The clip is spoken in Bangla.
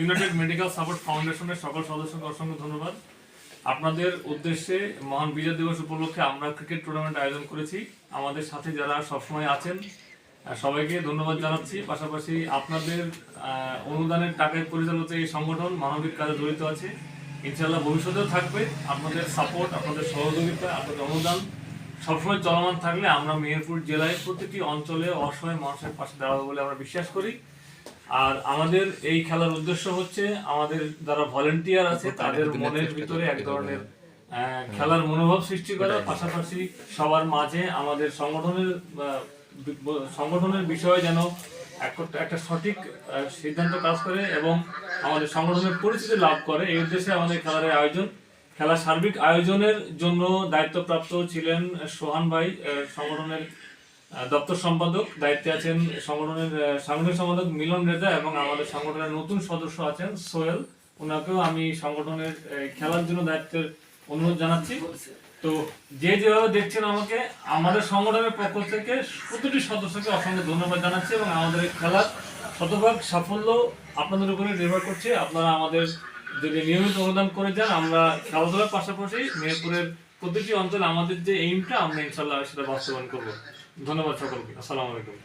ইউনাইটেড মেডিকেল সাপোর্ট ফাউন্ডেশনের সকল সদস্যকে অসংখ্য ধন্যবাদ। আপনাদের উদ্দেশ্যে মহান বিজয় দিবস উপলক্ষে আমরা ক্রিকেট টুর্নামেন্ট আয়োজন করেছি। আমাদের সাথে যারা সবসময় আছেন সবাইকে ধন্যবাদ জানাচ্ছি। পাশাপাশি আপনাদের অনুদানের টাকায় পরিচালিত এই সংগঠন মানবিক কাজে জড়িত আছে। ইনশাল্লাহ ভবিষ্যতেও থাকবে। আপনাদের সাপোর্ট আপনাদের সহযোগিতা, আপনাদের অনুদান সবসময় চলমান থাকলে আমরা মেহেরপুর জেলায় প্রতিটি অঞ্চলে অসহায় মানুষের পাশে দাঁড়াবো বলে আমরা বিশ্বাস করি। আর আমাদের এই খেলার উদ্দেশ্য হচ্ছে আমাদের যারা ভলেন্টিয়ার আছে তাদের মনের ভিতরে এক ধরনের খেলার মনোভাব সৃষ্টি করা পাশাপাশি সবার মাঝে আমাদের সংগঠনের সংগঠনের বিষয়ে যেন এক- একটা সঠিক সিদ্ধান্ত কাজ করে এবং আমাদের সংগঠনের পরিচিতি লাভ করে। এই উদ্দেশ্যে আমাদের খেলার আয়োজন খেলা সার্বিক আয়োজনের জন্য দায়িত্বপ্রাপ্ত ছিলেন সোহান ভাই সংগঠনের দপ্তর সম্পাদক দায়িত্বে আছেন সংগঠনের সাংগঠনিক সম্পাদক মিলন রেজা এবং আমাদের সংগঠনের নতুন সদস্য আছেন সোহেল। ওনাকেও আমি সংগঠনের খেলার জন্য দায়িত্বের অনুরোধ জানাচ্ছি। তো যে যেভাবে দেখছেন আমাকে, আমাদের সংগঠনের পক্ষ থেকে প্রতিটি সদস্যকে অসংখ্য ধন্যবাদ জানাচ্ছি এবং আমাদের খেলার শতভাগ সাফল্য আপনাদের উপরে নির্ভর করছে। আপনারা আমাদের যদি নিয়মিত অনুদান করে যান, আমরা খেলাধুলার পাশাপাশি মেহেরপুরের প্রতিটি অঞ্চলে আমাদের যে এইমটা আমরা ইনশাল্লাহ সেটা বাস্তবায়ন করব। ধন্যবাদ সকলকে। আসসালামু আলাইকুম।